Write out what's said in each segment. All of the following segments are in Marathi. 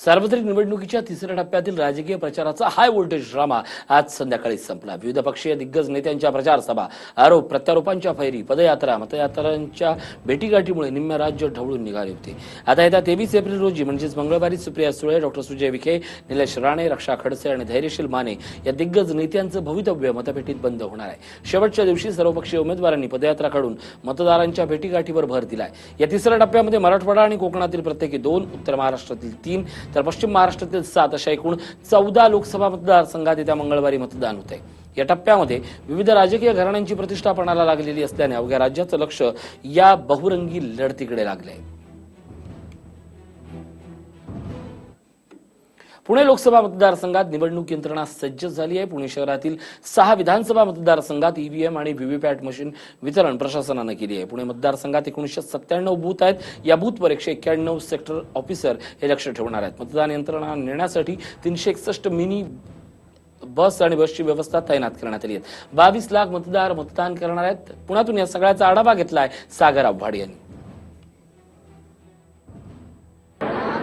सार्वत्रिक निवडणुकीच्या तिसऱ्या टप्प्यातील राजकीय प्रचाराचा हाय व्होल्टेज ड्रामा आज संध्याकाळी संपला. विविध पक्षीय दिग्गज नेत्यांच्या प्रचार सभा आरोप प्रत्यारोपांच्या फैरी पदयात्रा मतयात्रांच्या भेटीगाठीमुळे निम्म्या राज्य ढवळून निघाले होते. आता येत्या तेवीस एप्रिल रोजी म्हणजेच मंगळवारी सुप्रिया सुळे डॉक्टर सुजय विखे निलेश राणे रक्षा खडसे आणि धैर्यशील माने या दिग्गज नेत्यांचं भवितव्य मतपेटीत बंद होणार आहे. शेवटच्या दिवशी सर्वपक्षीय उमेदवारांनी पदयात्रा काढून मतदारांच्या भेटीगाठीवर भर दिलाय. या तिसऱ्या टप्प्यामध्ये मराठवाडा आणि कोकणातील प्रत्येकी दोन उत्तर महाराष्ट्रातील तीन तर पश्चिम महाराष्ट्रातील सात अशा एकूण चौदा लोकसभा मतदारसंघात येत्या मंगळवारी मतदान होत आहे या टप्प्यामध्ये विविध राजकीय घराण्यांची प्रतिष्ठा पणाला लागलेली असल्याने अवघ्या राज्याचं लक्ष या बहुरंगी लढतीकडे लागलंय. पुणे लोकसभा मतदारसंघात निवडणूक यंत्रणा सज्ज झाली आहे. पुणे शहरातील सहा विधानसभा मतदारसंघात ईव्हीएम आणि व्हीव्हीपॅट मशीन वितरण प्रशासनानं केली आहे. पुणे मतदारसंघात एकोणीसशे सत्त्याण्णव बूथ आहेत. या बूथवर एकशे एक्क्याण्णव सेक्टर ऑफिसर हे लक्ष ठेवणार आहेत. मतदान यंत्रणा नेण्यासाठी तीनशे एकसष्ट मिनी बस आणि बसची व्यवस्था तैनात करण्यात आली आहे. बावीस लाख मतदार मतदान करणार आहेत. पुण्यातून या सगळ्याचा आढावा घेतला आहे सागर आव्हाड यांनी.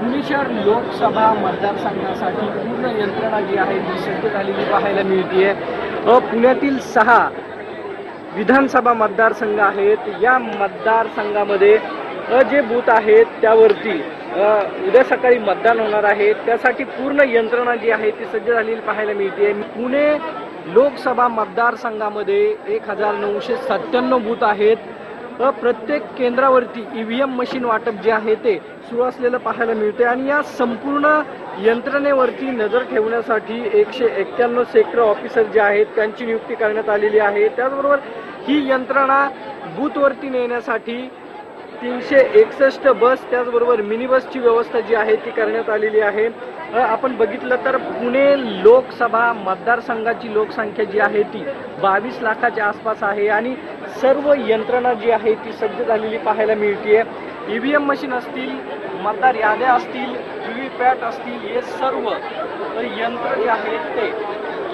पुणे लोकसभा मतदारसंघासाठी पूर्ण यंत्रणा जी आहे ती सज्ज झालेली पाहायला मिळते पुण्यातील सहा विधानसभा मतदारसंघ आहेत. या मतदारसंघामध्ये जे बूथ आहेत त्यावरती उद्या सकाळी मतदान होणार आहे. त्यासाठी पूर्ण यंत्रणा जी आहे ती सज्ज झालेली पाहायला मिळते पुणे लोकसभा मतदारसंघामध्ये एक हजार नऊशे सत्त्याण्णव बूथ आहेत. प्रत्येक केंद्रावरती ईव्हीएम मशीन वाटप जे आहे ते सुरू असलेलं पाहायला मिळते आणि या संपूर्ण यंत्रणेवरती नजर ठेवण्यासाठी एकशे एक्क्याण्णव सेक्टर ऑफिसर जे आहेत त्यांची नियुक्ती करण्यात आलेली आहे. त्याचबरोबर ही यंत्रणा बूथवरती नेण्यासाठी तीनशे एकसष्ट बस त्याचबरोबर मिनी बसची व्यवस्था जी आहे ती करण्यात आलेली आहे. आपण बघितलं तर पुणे लोकसभा मतदारसंघाची लोकसंख्या जी आहे ती बावीस लाखाच्या आसपास आहे आणि सर्व यंत्रणा जी आहे ती सज्ज झालेली पाहायला मिळते ई व्ही एम मशीन असतील मतदार याद्या असतील व्ही व्ही पॅट असतील हे सर्व यंत्र जे आहेत ते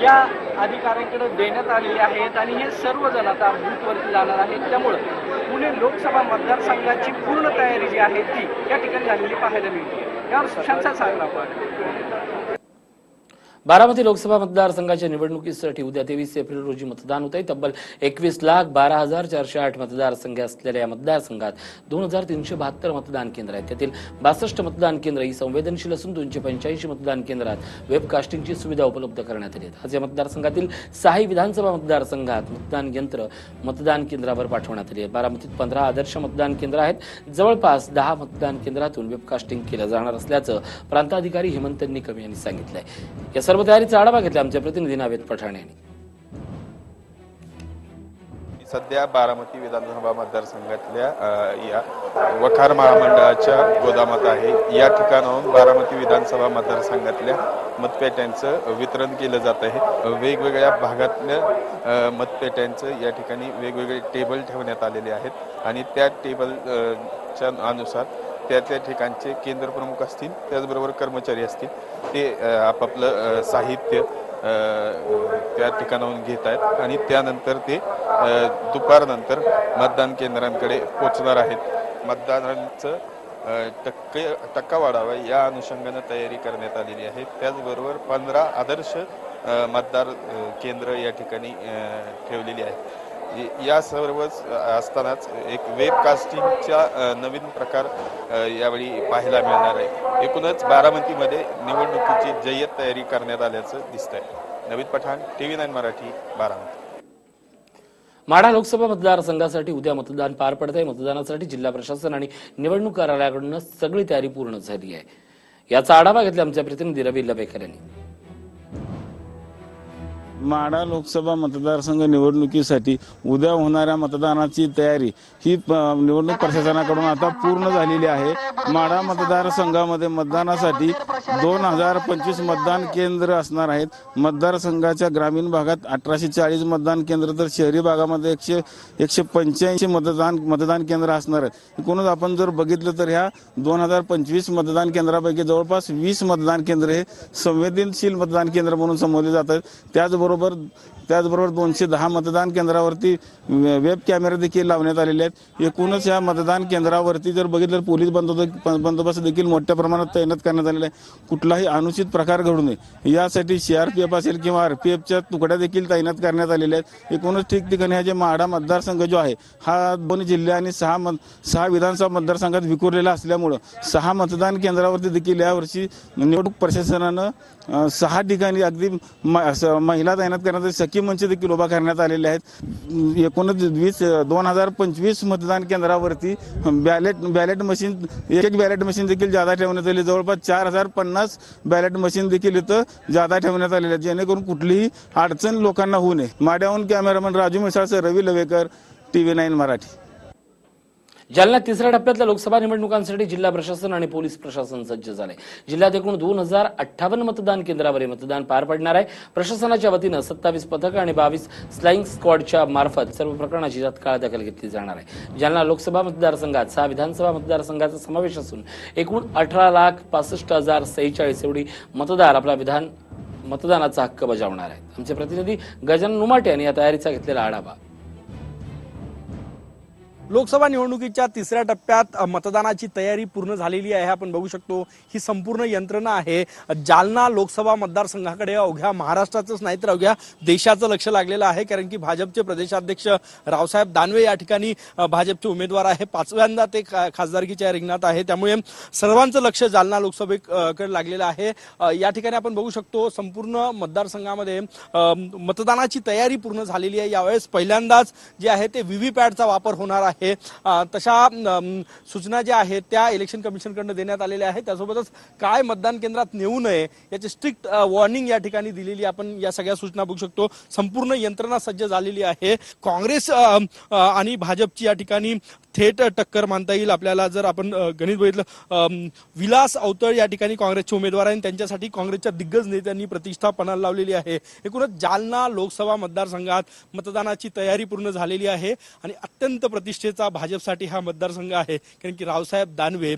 या अधिकाऱ्यांकडे देण्यात आलेले आहेत आणि हे सर्वजण आता बूथवरती जाणार आहेत. त्यामुळं पुणे लोकसभा मतदारसंघाची पूर्ण तयारी जी आहे ती या ठिकाणी झालेली पाहायला मिळते यावर सुशांतचा सांगला बारामती लोकसभा मतदारसंघाच्या निवडणुकीसाठी उद्या तेवीस एप्रिल रोजी मतदान होत आहे तब्बल एकवीस लाख बारा हजार चारशे आठ मतदारसंघ असलेल्या या मतदारसंघात दोन हजार तीनशे बहात्तर मतदान केंद्र आहेत. त्यातील बासष्ट मतदान केंद्र ही संवेदनशील असून दोनशे पंच्याऐंशी मतदान केंद्रात वेबकास्टिंगची सुविधा उपलब्ध करण्यात आली आहे आज या मतदारसंघातील सहाही विधानसभा मतदारसंघात मतदान यंत्र मतदान केंद्रावर पाठवण्यात आली आहे. बारामतीत पंधरा आदर्श मतदान केंद्र आहेत. जवळपास दहा मतदान केंद्रातून वेबकास्टिंग केलं जाणार असल्याचं प्रांताधिकारी हेमंत निकम यांनी सांगितलं या सर्व तयारीचा आढावा घेतला आमच्या प्रतिनिधी नावेद पठाण यांनी. सध्या बारामती विधानसभा मतदारसंघातल्या या वखार महामंडळाच्या गोदामात आहे. या ठिकाणाहून बारामती विधानसभा मतदारसंघातल्या मतपेट्यांचं वितरण केलं जात आहे. वेगवेगळ्या भागातल्या मतपेट्यांचं या ठिकाणी वेगवेगळे टेबल ठेवण्यात आलेले आहेत आणि त्या टेबलच्या अनुसार त्या त्या ठिकाणचे केंद्र प्रमुख असतील त्याचबरोबर कर्मचारी असतील ते आपापलं साहित्य त्या ठिकाणाहून घेत आहेत आणि त्यानंतर ते दुपारनंतर मतदान केंद्रांकडे पोचणार आहेत. मतदानांचं टक्के टक्का वाढावा या अनुषंगानं तयारी करण्यात आलेली आहे. त्याचबरोबर पंधरा आदर्श मतदार केंद्र या ठिकाणी ठेवलेली आहेत. या सर्व असतानाच एक वेबकास्टिंगचा नवीन प्रकार यावेळी पाहायला मिळणार आहे. एकूणच बारामतीमध्ये निवडणुकीची जय्यत तयारी करण्यात आल्याचं दिसत आहे Navin Pathan T V nine Marathi Baramati. Madha Lok Sabha मतदारसंघासाठी उद्या मतदान पार पडत आहे मतदानासाठी जिल्हा प्रशासन आणि निवडणूक कार्यालयाकडून सगळी तयारी पूर्ण झाली आहे. याचा आढावा घेतला आमच्या प्रतिनिधी रवी लबेकर यांनी. माढा लोकसभा मतदारसंघ निवडणुकीसाठी उद्या होणाऱ्या मतदानाची तयारी ही प- निवडणूक प्रशासनाकडून आता पूर्ण झालेली आहे. माढा मतदारसंघामध्ये मतदानासाठी दोन हजार पंचवीस मतदान केंद्र असणार आहेत. मतदारसंघाच्या ग्रामीण भागात अठराशे चाळीस मतदान केंद्र तर शहरी भागामध्ये एकशे एकशे पंच्याऐंशी मतदान मतदान केंद्र असणार आहेत. एकूणच आपण जर बघितलं तर ह्या दोन हजार पंचवीस मतदान केंद्रापैकी जवळपास वीस मतदान केंद्र हे संवेदनशील मतदान केंद्र म्हणून संबोधले जातात. त्याचबरोबर त्याचबरोबर त्याचबरोबर दोनशे दहा मतदान केंद्रावरती वेब कॅमेरे देखील लावण्यात आलेले आहेत. एकूणच या मतदान केंद्रावरती जर बघितलं तर पोलीस बंदोबस्त बंदोबस्त देखील मोठ्या प्रमाणात तैनात करण्यात आलेला आहे कुठलाही अनुचित प्रकार घडू नये. यासाठी सीआरपीएफ असेल किंवा आरपीएफच्या तुकड्या देखील तैनात करण्यात आलेल्या आहेत. एकूणच ठिकठिकाणी हा जे माढा मतदारसंघ जो आहे हा दोन जिल्हे आणि सहा मत सहा विधानसभा मतदारसंघात विखुरलेला असल्यामुळं सहा मतदान केंद्रावरती देखील यावर्षी निवडणूक प्रशासनानं सहा ठिकाणी अगदी म- असं महिला तैनात करण्यासाठी सखी मंच देखील उभा करण्यात आलेले आहेत. एकोणच वीस दोन हजार पंचवीस मतदान केंद्रावरती बॅलेट बॅलेट मशीन एक एक बॅलेट मशीन देखील जादा ठेवण्यात आली. जवळपास चार हजार पन्नास बॅलेट मशीन देखील इथं जादा ठेवण्यात आलेले आहेत. जेणेकरून कुठलीही अडचण लोकांना होऊ नये. माड्याहून cameraman Raju मिसाळसह Ravi Lavekar T V nine Marathi. जालन्यात तिसऱ्या टप्प्यातल्या लोकसभा निवडणुकांसाठी जिल्हा प्रशासन आणि पोलीस प्रशासन सज्ज झाले. जिल्ह्यात एकूण दोन हजार अठ्ठावन्न मतदान केंद्रावर मतदान पार पडणार आहे. प्रशासनाच्या वतीनं सत्तावीस पथक आणि बावीस स्लाईंग स्क्वॉडच्या मार्फत सर्व प्रकरणाची तत्काळ दखल घेतली जाणार आहे. जालना लोकसभा मतदारसंघात सहा विधानसभा मतदारसंघाचा समावेश असून एकूण अठरा लाख पासष्ट हजार सेहेचाळीस एवढी मतदार आपला विधान मतदानाचा हक्क बजावणार आहेत. आमचे प्रतिनिधी गजानन नुमाटे यांनी या तयारीचा घेतलेला आढावा. लोकसभा निवडणुकीच्या तिसऱ्या टप्प्यात मतदानाची तयारी पूर्ण झालेली आहे. आपण बघू शकतो ही संपूर्ण यंत्रणा आहे. जालना लोकसभा मतदारसंघाकडे अवघ्या महाराष्ट्राचंच नाही तर अवघ्या देशाचं लक्ष लागलेलं आहे. कारण की भाजपचे प्रदेशाध्यक्ष रावसाहेब दानवे या ठिकाणी भाजपचे उमेदवार आहे. पाचव्यांदा ते खा- खासदारकीच्या रिंगणात आहे. त्यामुळे सर्वांचं लक्ष जालना लोकसभेकडे लागलेलं आहे. या ठिकाणी आपण बघू शकतो संपूर्ण मतदारसंघामध्ये मतदानाची तयारी पूर्ण झालेली आहे. यावेळेस पहिल्यांदाच जे आहे ते व्हीव्हीपॅटचा वापर होणार आहे. आहे तशा सूचना ज्या आहेत त्या इलेक्शन कमिशनकडनं देण्यात आलेल्या आहेत. त्यासोबतच काय मतदान केंद्रात नेऊ नये याची स्ट्रिक्ट वॉर्निंग या ठिकाणी दिलेली आपण या सगळ्या सूचना बघू शकतो. संपूर्ण यंत्रणा सज्ज झालेली आहे. काँग्रेस आणि भाजपची या ठिकाणी थेट टक्कर मानता येईल. आपल्याला जर आपण गणित बघितलं विलास अवतळ या ठिकाणी काँग्रेसचे उमेदवार आहेत. त्यांच्यासाठी काँग्रेसच्या दिग्गज नेत्यांनी प्रतिष्ठा पणाला लावलेली आहे. एकूणच जालना लोकसभा मतदारसंघात मतदानाची तयारी पूर्ण झालेली आहे आणि अत्यंत प्रतिष्ठेचा भाजपसाठी हा मतदारसंघ आहे. कारण की रावसाहेब दानवे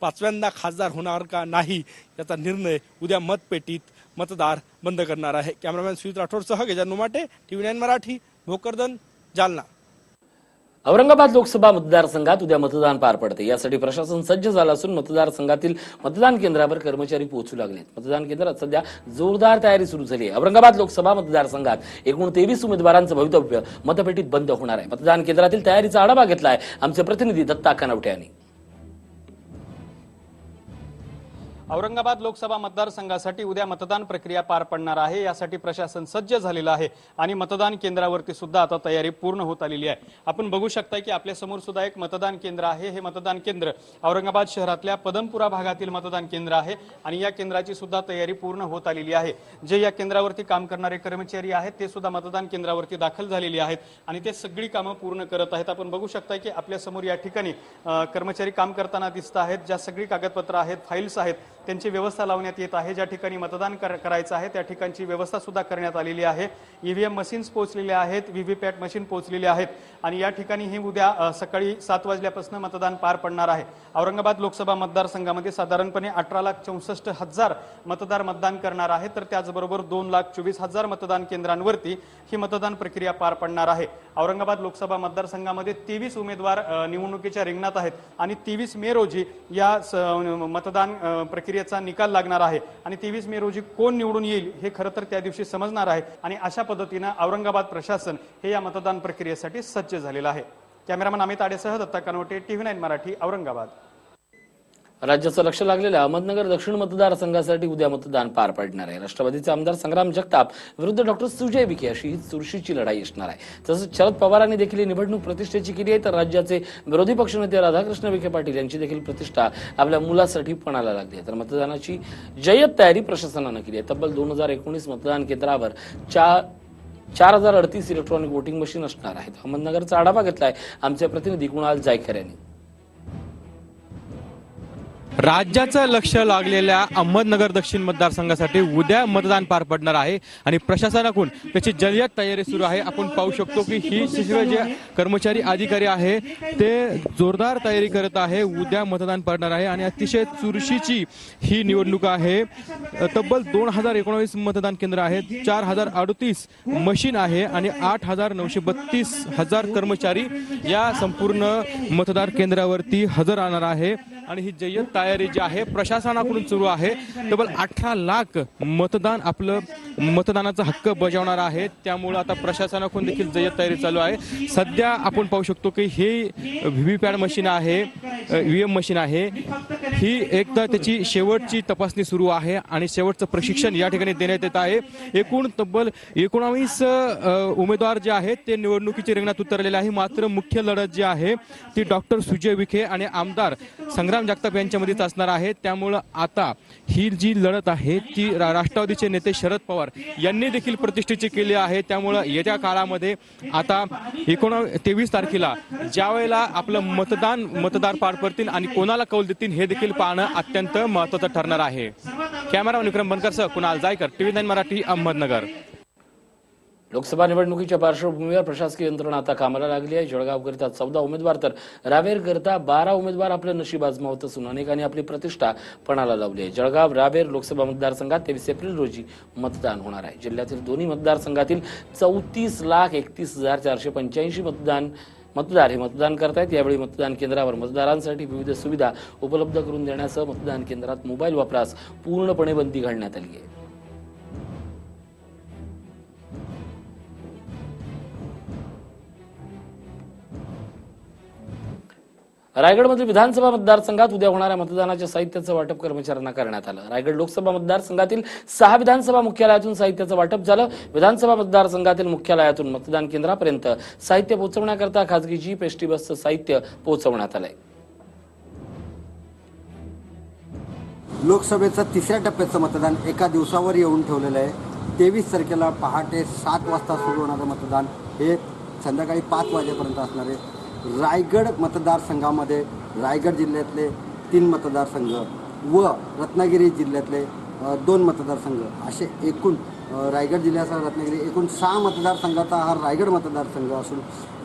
पाचव्यांदा खासदार होणार का नाही याचा निर्णय उद्या मतपेटीत मतदार बंद करणार आहे. Cameraman Sujit राठोडसह Gajanu Mate T V nine Marathi Bhokardan Jalna. Aurangabad Lok Sabha मतदारसंघात उद्या मतदान पार पडते. यासाठी प्रशासन सज्ज झालं असून मतदारसंघातील मतदान केंद्रावर कर्मचारी पोहोचू लागलेत. मतदान केंद्रात सध्या जोरदार तयारी सुरू झाली आहे. औरंगाबाद लोकसभा मतदारसंघात एकूण तेवीस उमेदवारांचं भवितव्य मतपेटीत बंद होणार आहे. मतदान केंद्रातील तयारीचा आढावा आहे आमचे प्रतिनिधी दत्ता कानवटे यांनी. औरंगाबाद लोकसभा मतदारसंघासाठी उद्या मतदान प्रक्रिया पार पडणार आहे. यासाठी प्रशासन सज्ज झालेलं आहे आणि मतदान केंद्रावरती सुद्धा आता तयारी पूर्ण होत आलेली आहे. आपण बघू शकता की आपल्यासमोर सुद्धा एक मतदान केंद्र आहे. हे मतदान केंद्र औरंगाबाद शहरातल्या पदमपुरा भागातील मतदान केंद्र आहे आणि या केंद्राची सुद्धा तयारी पूर्ण होत आलेली आहे. जे या केंद्रावरती काम करणारे कर्मचारी आहेत ते सुद्धा मतदान केंद्रावरती दाखल झालेले आहेत आणि ते सगळी कामं पूर्ण करत आहेत. आपण बघू शकता की आपल्यासमोर या ठिकाणी कर्मचारी काम करताना दिसत आहेत. ज्या सगळी कागदपत्र आहेत फाईल्स आहेत त्यांची व्यवस्था लावण्यात येत आहे. ज्या ठिकाणी मतदान कर- करायचं आहे त्या ठिकाणची व्यवस्था सुद्धा करण्यात आलेली आहे. ईव्हीएम मशीन्स पोहोचलेल्या आहेत व्हीव्हीपॅट मशीन पोहोचलेले आहेत. आणि या ठिकाणी हे उद्या सकाळी सात वाजल्यापासून मतदान पार पडणार आहे. औरंगाबाद लोकसभा मतदारसंघामध्ये साधारणपणे अठरा लाख चौसष्ट हजार मतदार मतदान करणार आहेत. तर त्याचबरोबर दोन लाख चोवीस हजार मतदान केंद्रांवरती ही मतदान प्रक्रिया पार पडणार आहे. औरंगाबाद लोकसभा मतदारसंघामध्ये तेवीस उमेदवार निवडणुकीच्या रिंगणात आहेत. आणि तेवीस मे रोजी या स- मतदान प्रक्रिया प्रक्रियेचा निकाल लागणार आहे. आणि तेवीस मे रोजी कोण निवडून येईल हे खरं तर त्या दिवशी समजणार आहे. आणि अशा पद्धतीनं औरंगाबाद प्रशासन हे या मतदान प्रक्रियेसाठी सज्ज झालेलं आहे. कॅमेरामन अमित आडेसह दत्ता कनवटे टीव्ही नाईन मराठी औरंगाबाद. राज्याचं लक्ष लागलेल्या अहमदनगर दक्षिण मतदारसंघासाठी उद्या मतदान पार पडणार आहे. राष्ट्रवादीचे आमदार संग्राम जगताप विरुद्ध डॉक्टर सुजय विखे अशी ही चुरशीची लढाई असणार आहे. तसंच शरद पवारांनी देखील ही निवडणूक प्रतिष्ठेची केली आहे. तर राज्याचे विरोधी पक्षनेते राधाकृष्ण विखे पाटील यांची देखील प्रतिष्ठा आपल्या मुलासाठी पणाला लागली आहे. तर मतदानाची जय्यत तयारी प्रशासनानं केली आहे. तब्बल दोन हजार एकोणीस मतदान केंद्रावर चार चार हजार अडतीस इलेक्ट्रॉनिक वोटिंग मशीन असणार आहेत. अहमदनगरचा आढावा घेतलाय आमचे प्रतिनिधी कुणाल जायकर यांनी. राज्याचं लक्ष लागलेल्या अहमदनगर दक्षिण मतदारसंघासाठी उद्या मतदान पार पडणार आहे आणि प्रशासनाकडून त्याची जय्यत तयारी सुरू आहे. आपण पाहू शकतो की ही सगळे जे कर्मचारी अधिकारी आहे ते जोरदार तयारी करत आहे. उद्या मतदान पडणार आहे आणि अतिशय चुरशीची ही निवडणूक आहे. तब्बल दोन हजार एकोणावीस मतदान केंद्र आहेत. चार हजार अडतीस मशीन आहे आणि आठ हजार नऊशे बत्तीस हजार कर्मचारी या संपूर्ण मतदार केंद्रावरती हजर राहणार आहे. आणि ही जय्यत तयारी जी आहे प्रशासनाकडून सुरू आहे. तब्बल अठरा लाख मतदान आपलं मतदानाचा हक्क बजावणार आहे. त्यामुळं आता प्रशासनाकडून देखील जय्यत तयारी चालू आहे. सध्या आपण पाहू शकतो की हे व्ही व्ही पॅड मशीन आहे व्ही एम मशीन आहे. ही एक तर त्याची शेवटची तपासणी सुरू आहे आणि शेवटचं प्रशिक्षण या ठिकाणी देण्यात येत आहे. एकूण तब्बल एकोणावीस उमेदवार जे आहेत ते निवडणुकीच्या रिंगणात उतरलेले आहे. मात्र मुख्य लढत जी आहे ती डॉक्टर सुजय विखे आणि आमदार संग्राम जगताप यांच्यामध्ये यांच्यामध्येच असणार आहे त्यामुळं आता ही जी लढत आहे ती राष्ट्रवादीचे नेते शरद पवार यांनी देखील प्रतिष्ठेची केली आहे. त्यामुळं येत्या काळामध्ये आता एकोणा तेवीस तारखेला ज्या वेळेला आपलं मतदान मतदार पार पडतील आणि कोणाला कौल देतील हे देखील पाहणं अत्यंत महत्वाचं ठरणार आहे. कॅमेरा विक्रम बनकर सह कुणाल जायकर टीव्ही नाईन मराठी अहमदनगर. लोकसभा निवडणुकीच्या पार्श्वभूमीवर प्रशासकीय यंत्रणा आता कामाला लागली आहे. जळगावकरिता चौदा उमेदवार तर रावेरकरिता बारा उमेदवार आपलं नशीब आजमावत असून अनेकांनी आपली प्रतिष्ठा पणाला लावली आहे. जळगाव रावेर लोकसभा मतदारसंघात तेवीस एप्रिल रोजी मतदान होणार आहे. जिल्ह्यातील दोन्ही मतदारसंघातील चौतीस लाख एकतीस हजार चारशे पंच्याऐंशी मतदान मतदार हे मतदान करतायत. यावेळी मतदान केंद्रावर मतदारांसाठी विविध सुविधा उपलब्ध करून देण्यासह मतदान केंद्रात मोबाईल वापरास पूर्णपणे बंदी घालण्यात आली आहे. रायगडमधील विधानसभा मतदारसंघात उद्या होणाऱ्या मतदानाच्या साहित्याचं वाटप कर्मचाऱ्यांना करण्यात आलं. रायगड लोकसभा मतदारसंघातील सहा विधानसभा मुख्यालयातून साहित्याचं वाटप झालं. विधानसभा मतदारसंघातील मुख्यालयातून मतदान केंद्रापर्यंत साहित्य पोहोचवण्याकरता खासगी जीप एसटी बसचं साहित्य पोहोचवण्यात आलंय. लोकसभेचं तिसऱ्या टप्प्याचं मतदान एका दिवसावर येऊन ठेवलेलं आहे. तेवीस तारखेला पहाटे सात वाजता सुरू होणारं मतदान हे संध्याकाळी पाच वाजेपर्यंत असणार आहे. रायगड मतदारसंघामध्ये रायगड जिल्ह्यातले तीन मतदारसंघ व रत्नागिरी जिल्ह्यातले दोन मतदारसंघ. असे एकूण रायगड जिल्ह्याचा रत्नागिरी एकूण सहा मतदारसंघाचा हा रायगड मतदारसंघ असून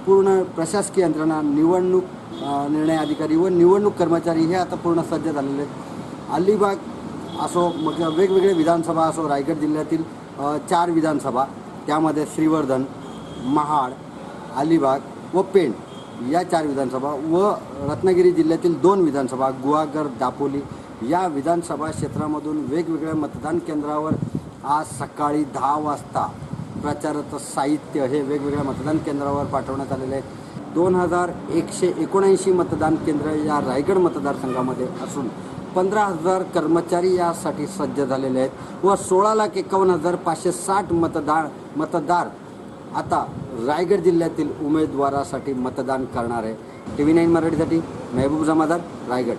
पूर्ण प्रशासकीय यंत्रणा निवडणूक निर्णय अधिकारी व निवडणूक कर्मचारी हे आता पूर्ण सज्ज झालेले आहेत. अलिबाग असो मग वेगवेगळे विधानसभा असो रायगड जिल्ह्यातील चार विधानसभा त्यामध्ये श्रीवर्धन महाड अलिबाग व पेण. या चार विधानसभा व रत्नागिरी जिल्ह्यातील दोन विधानसभा गुहागर दापोली या विधानसभा क्षेत्रामधून वेगवेगळ्या मतदान केंद्रावर आज सकाळी दहा वाजता प्रचाराचं साहित्य हे वेगवेगळ्या मतदान केंद्रावर पाठवण्यात आलेले आहे दोन हजार एकशे एकोणऐंशी मतदान केंद्र या रायगड मतदारसंघामध्ये असून पंधरा हजार कर्मचारी यासाठी सज्ज झालेले आहेत व सोळा लाख एकावन्न हजार पाचशे साठ मतदार मतदार आता रायगड जिल्ह्यातील उमेदवारासाठी मतदान करणार आहे. टी व्ही नाईन मराठीसाठी मेहबूब जमादार रायगड.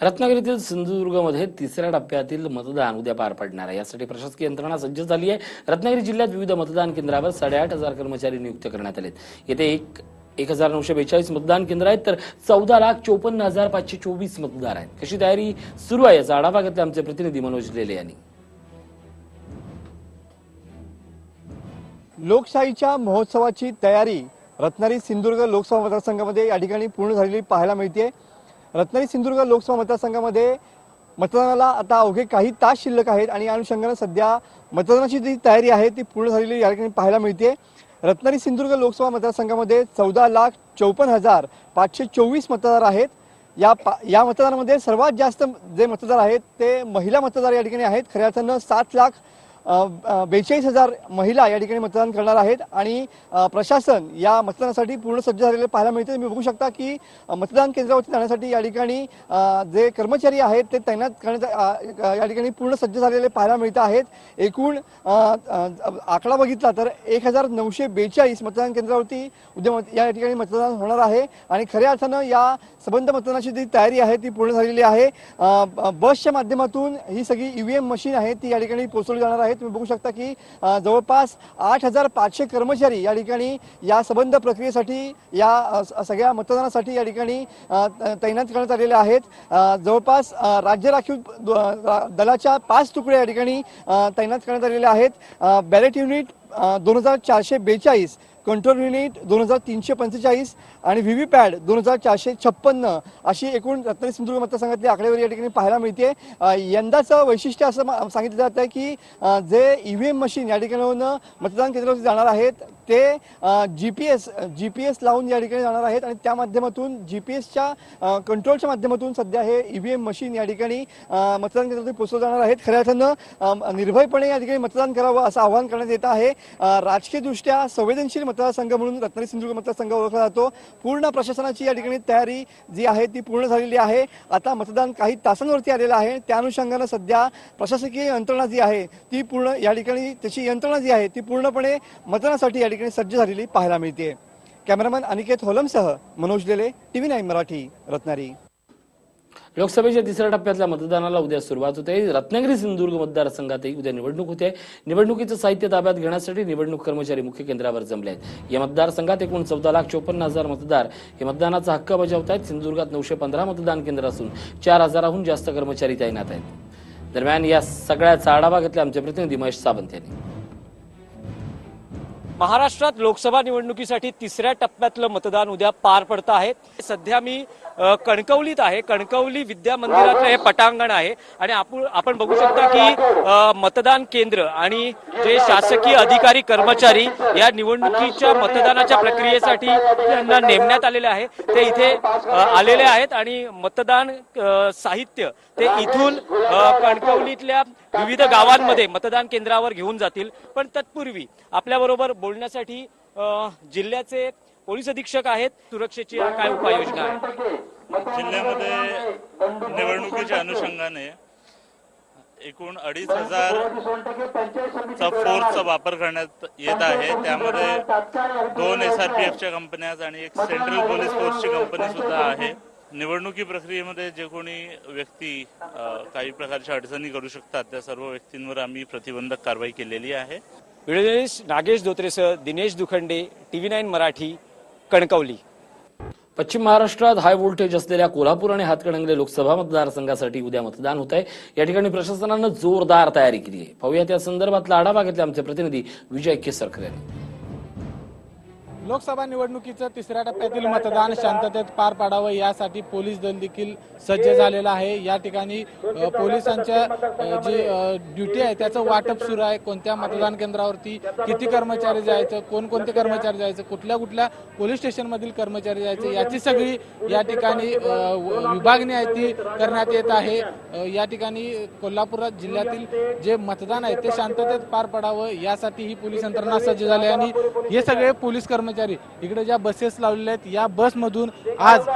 रत्नागिरीतील सिंधुदुर्गमध्ये तिसऱ्या टप्प्यातील मतदान उद्या पार पडणार आहे. यासाठी प्रशासकीय यंत्रणा सज्ज झाली आहे. रत्नागिरी जिल्ह्यात विविध मतदान केंद्रावर साडेआठ हजार कर्मचारी नियुक्त करण्यात आलेत. येथे एक एक हजार नऊशे बेचाळीस मतदान केंद्र आहेत तर चौदा लाख चोपन्न हजार पाचशे चोवीस मतदार आहेत. कशी तयारी सुरू आहे याचा आढावा घेतला आमचे प्रतिनिधी मनोज लेले यांनी. लोकशाहीच्या महोत्सवाची तयारी रत्नागिरी सिंधुदुर्ग लोकसभा मतदारसंघामध्ये या ठिकाणी पूर्ण झालेली पाहायला मिळते रत्नागिरी सिंधुदुर्ग लोकसभा मतदारसंघामध्ये मतदानाला आता अवघे काही तास शिल्लक आहेत आणि या अनुषंगानं सध्या मतदानाची जी तयारी आहे ती पूर्ण झालेली या ठिकाणी पाहायला मिळते रत्नागिरी सिंधुदुर्ग लोकसभा मतदारसंघामध्ये चौदा लाख चौपन्न हजार पाचशे चोवीस मतदार आहेत. या पा या मतदानामध्ये सर्वात जास्त जे मतदार आहेत ते महिला मतदार या ठिकाणी आहेत. खऱ्या अर्थानं सात लाख बेचाळीस हजार महिला या ठिकाणी मतदान करणार आहेत आणि प्रशासन या मतदानासाठी पूर्ण सज्ज झालेले पाहायला मिळते. तुम्ही बघू शकता की मतदान केंद्रावरती जाण्यासाठी या ठिकाणी जे कर्मचारी आहेत ते तैनात करण्यात या ठिकाणी पूर्ण सज्ज झालेले पाहायला मिळत आहेत. एकूण आकडा बघितला तर एक हजार नऊशे बेचाळीस मतदान केंद्रावरती उद्या या ठिकाणी मतदान होणार आहे आणि खऱ्या अर्थानं या संबंध मतदानाची जी तयारी आहे ती पूर्ण झालेली आहे. ब- बसच्या माध्यमातून ही सगळी ईव्हीएम मशीन आहे ती या ठिकाणी पोहोचवली जाणार आहे तुम्ही बघू शकता की जवळपास आठ हजार पाचशे कर्मचारी या ठिकाणी या संबंध प्रक्रियेसाठी या सगळ्या मतदानासाठी या ठिकाणी तैनात करण्यात आलेले आहेत. जवळपास राज्य राखीव द- दलाच्या पाच तुकड्या या ठिकाणी तैनात करण्यात आलेल्या आहेत. बॅलेट युनिट दोन हजार चारशे बेचाळीस कंट्रोल युनिट दोन हजार तीनशे पंचेचाळीस आणि व्ही व्ही पॅड दोन हजार चारशे छप्पन्न अशी एकूण रत्नागिरी सिंधुदुर्ग मतदारसंघातली आकडेवारी या ठिकाणी पाहायला मिळते. यंदाचं वैशिष्ट्य असं सांगितलं जात आहे की ई व्ही एम मशीन या ठिकाणाहून मतदान केंद्रावरती जाणार आहेत ते G P S G P S लावून या ठिकाणी जाणार आहेत आणि त्या माध्यमातून जी पी एसच्या कंट्रोलच्या माध्यमातून सध्या हे ई व्ही एम मशीन या ठिकाणी मतदान केंद्रातून पोहोचवलं जाणार आहेत. खऱ्या अर्थानं निर्भयपणे या ठिकाणी मतदान करावं असं आवाहन करण्यात येत आहे. राजकीयदृष्ट्या संवेदनशील मतदारसंघ म्हणून रत्नागिरी सिंधुदुर्ग मतदारसंघ ओळखला जातो. पूर्ण प्रशासनाची या ठिकाणी तयारी जी आहे ती पूर्ण झालेली आहे. आता मतदान काही तासांवरती आलेलं आहे. त्या अनुषंगानं सध्या प्रशासकीय यंत्रणा जी आहे ती पूर्ण या ठिकाणी त्याची यंत्रणा जी आहे ती पूर्णपणे मतदानासाठी या ठिकाणी सज्ज झालेली पाहायला मिळते कॅमेरामॅन अनिकेत होलमसह मनोज लेले टीव्ही नाईन मराठी रत्नागिरी. लोकसभेच्या तिसऱ्या टप्प्यातल्या मतदानाला उद्या सुरुवात होते. रत्नागिरी सिंधुदुर्ग मतदारसंघातही उद्या निवडणूक होते. निवडणुकीचं साहित्य ताब्यात घेण्यासाठी निवडणूक कर्मचारी मुख्य केंद्रावर जमले आहेत. या मतदारसंघात एकूण चौदा लाख चोपन्न हजार मतदार हे मतदानाचा हक्क बजावत आहेत. सिंधुदुर्गात नऊशे पंधरा मतदान केंद्र असून चार हजाराहून जास्त कर्मचारी तैनात आहेत. दरम्यान या सगळ्याचा आढावा घेतला आमचे प्रतिनिधी महेश सावंत यांनी. महाराष्ट्रात लोकसभा निवडणुकीसाठी तिसऱ्या टप्प्यातलं मतदान उद्या पार पडतं आहे. सध्या मी कणकवलीत आहे. कणकवली विद्या मंदिराचं हे पटांगण आहे. आणि आपण आपण बघू शकता की मतदान केंद्र आणि जे शासकीय अधिकारी कर्मचारी या निवडणुकीच्या मतदानाच्या प्रक्रियेसाठी त्यांना नेमण्यात आलेले आहे. ते इथे आलेले आहेत आणि मतदान साहित्य ते इथून कणकवलीतल्या विविध गावांमध्ये मतदान केंद्रावर घेऊन जातील. पण तत्पूर्वी आपल्याबरोबर बोलण्यासाठी जिल्ह्याचे पोलीस अधीक्षक आहेत. सुरक्षेची काय उपाययोजना आहे? जिल्ह्यामध्ये निवडणुकीच्या अनुषंगाने एकूण अडीच हजार चा फोर्सचा वापर करण्यात येत आहे. त्यामध्ये दोन एस आर पी एफच्या कंपन्या आणि एक सेंट्रल पोलीस फोर्सची कंपनी सुद्धा आहे. निवडणुकी प्रक्रियेमध्ये जे कोणी व्यक्ती काही प्रकारच्या अडचणी करू शकतात त्या सर्व व्यक्तींवर आम्ही प्रतिबंधक कारवाई केलेली आहे. व्हिडिओ जर्नलिस्ट नागेश धोत्रेसह दिनेश दुखंडे टीव्ही नाईन मराठी कणकवली. पश्चिम महाराष्ट्रात हाय व्होल्टेज असलेल्या कोल्हापूर आणि हातकणंगले लोकसभा मतदारसंघासाठी उद्या मतदान होत आहे या ठिकाणी प्रशासनानं जोरदार तयारी केली आहे. पाहूयात या संदर्भातला आढावा घेतला आमचे प्रतिनिधी विजय केसरकर यांनी. लोकसभा निवडणुकीचं तिसऱ्या टप्प्यातील मतदान शांततेत पार पाडावं यासाठी पोलीस दल देखील सज्ज झालेलं आहे. या ठिकाणी पोलिसांच्या जी ड्युटी आहे त्याचं वाटप सुरू आहे. कोणत्या मतदान केंद्रावरती किती कर्मचारी जायचं कोणकोणते कर्मचारी जायचं कुठल्या कुठल्या पोलीस स्टेशनमधील कर्मचारी जायचे याची सगळी या ठिकाणी विभागणी आहे ती करण्यात येत आहे. या ठिकाणी कोल्हापूर जिल्ह्यातील जे मतदान आहे ते शांततेत पार पडावं यासाठी ही पोलीस यंत्रणा सज्ज झाली आहे. आणि हे सगळे पोलीस कर्मचारी इकडे ज्या बसेस लावलेल्या आहेत या बसमधून आज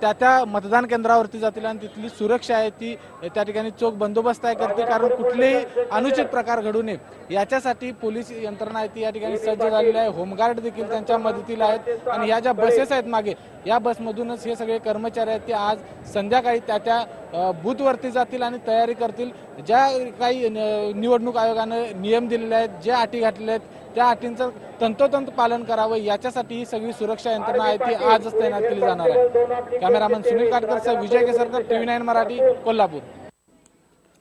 त्या त्या मतदान केंद्रावरती जातील आणि तिथली सुरक्षा आहे ती त्या ठिकाणी चोख बंदोबस्त आहे करते कारण कुठलेही अनुचित प्रकार घडू नये. याच्यासाठी पोलीस यंत्रणा आहे ती या ठिकाणी सज्ज झालेली आहे. होमगार्ड देखील त्यांच्या मदतीला आहेत. आणि ह्या ज्या बसेस आहेत मागे या बसमधूनच हे सगळे कर्मचारी आहेत ते आज संध्याकाळी त्या त्या बूथवरती जातील आणि तयारी करतील. ज्या काही निवडणूक आयोगानं नियम दिलेले आहेत ज्या अटी घातलेल्या आहेत त्या अटींचं तंतोतंत पालन करावं याच्यासाठी ही सगळी सुरक्षा यंत्रणा आहे ती आजच तैनात केली जाणार आहे. कॅमेरामन सुनील काटकरसह विजय केसरकर टीव्ही नाईन मराठी कोल्हापूर.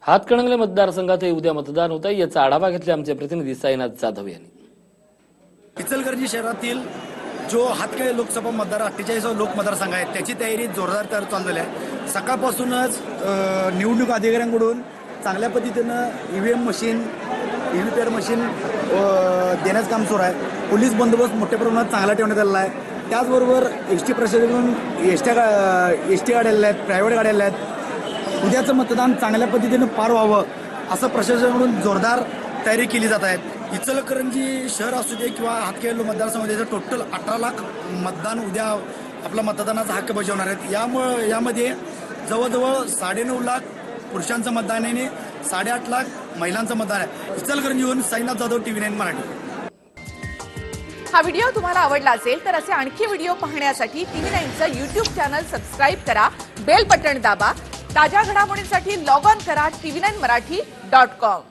हातकणंगले मतदारसंघातही उद्या मतदान होत आहे याचा आढावा घेतला आमचे प्रतिनिधी साईनाथ जाधव यांनी. इचलकरंजी शहरातील जो हातकळे लोकसभा मतदार अठ्ठेचाळीस लोक मतदारसंघ आहे त्याची तयारी जोरदार तर चाललेली आहे. सकाळपासूनच निवडणूक अधिकाऱ्यांकडून चांगल्या पद्धतीनं EVM machine V PAT machine अ, देण्याचं काम सुरू आहे. पोलीस बंदोबस्त मोठ्या प्रमाणात चांगला ठेवण्यात आलेला आहे. त्याचबरोबर एस टी प्रशासनाकडून एस टी एस टी गाड्या आहेत प्रायव्हेट गाड्या आहेत. उद्याचं मतदान चांगल्या पद्धतीनं पार व्हावं असं प्रशासनाकडून जोरदार तयारी केली जात आहे. इचलकरंजी शहर असू दे किंवा हातखेळ मतदारसंघामध्ये टोटल अठरा लाख मतदान उद्या आपला मतदानाचा हक्क बजावणार आहेत. यामुळं यामध्ये जवळजवळ साडेनऊ लाख पुरुषांचं मतदान आहे साडेआठ लाख महिलांचं मतदान आहे. इचलकरंजीहून साईनाथ जाधव टीव्ही नाईन मराठी. हा व्हिडिओ तुम्हाला आवडला असेल तर असे आणखी व्हिडिओ पाहण्यासाठी टीव्ही नाईनचं युट्यूब चॅनल सबस्क्राईब करा बेल बटन दाबा ताज्या घडामोडींसाठी लॉग ऑन करा TV nine Marathi dot com